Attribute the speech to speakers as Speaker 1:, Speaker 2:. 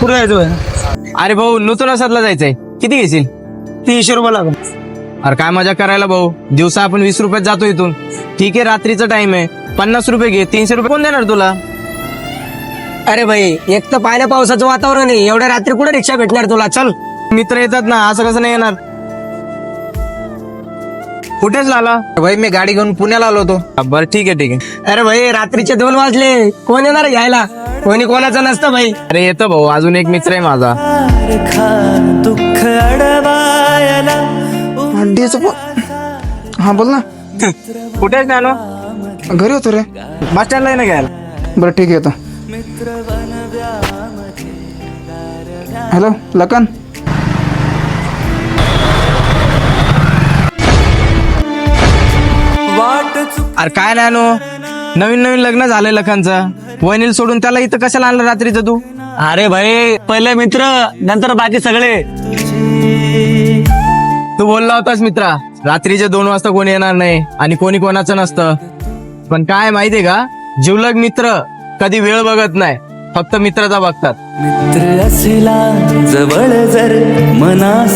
Speaker 1: कुठं जायचं
Speaker 2: अरे भाऊ नूतन असतला जायचंय. किती घेशील?
Speaker 1: तीनशे रुपये लागेल.
Speaker 2: अरे काय मजा करायला भाऊ? दिवसा आपण वीस रुपयात जातो इथून. ठीक आहे रात्रीचा टाइम आहे. पन्नास रुपये घे तीनशे रुपये कोण देणार तुला?
Speaker 3: अरे भाई एक तर पाण्या पावसाचं वातावरण आहे. एवढ्या रात्री कुठे रिक्षा भेटणार तुला? चल.
Speaker 2: मित्र येतात ना असं कसं नाही येणार? कुठेच झाला
Speaker 4: भाई मी गाडी घेऊन पुण्याला आलो होतो.
Speaker 2: बरं ठीक आहे ठीक आहे.
Speaker 3: अरे भाई रात्रीचे दोन वाजले. कोण येणार घ्यायला कोणी कोणाचं नसतं भाई.
Speaker 2: अरे येतो भाऊ अजून एक मित्र आहे माझा.
Speaker 5: दुःख अडवायला
Speaker 4: हा बोल ना.
Speaker 2: कुठे आहे ज्ञानो
Speaker 4: घरी होतो रे.
Speaker 2: बस स्टँडला आहे ना घ्यायला?
Speaker 4: बरं ठीक आहे येतो. हॅलो
Speaker 5: चुक
Speaker 2: अरे काय ज्ञानो नवीन नवीन लग्न झालंय लखांचं वहिनीला सोडून त्याला इथं कशाला आणलं रात्रीचं तू?
Speaker 1: अरे भाई पहिले मित्र नंतर बाकी सगळे.
Speaker 2: तू बोलला होतास मित्रा रात्रीचे दोन वाजता कोणी येणार नाही आणि कोणी कोणाचं नसतं. पण काय माहितीये का जिवलग मित्र कधी वेळ बघत नाही फक्त मित्राचा बघतात.
Speaker 5: मित्र असला जवळ जर मनास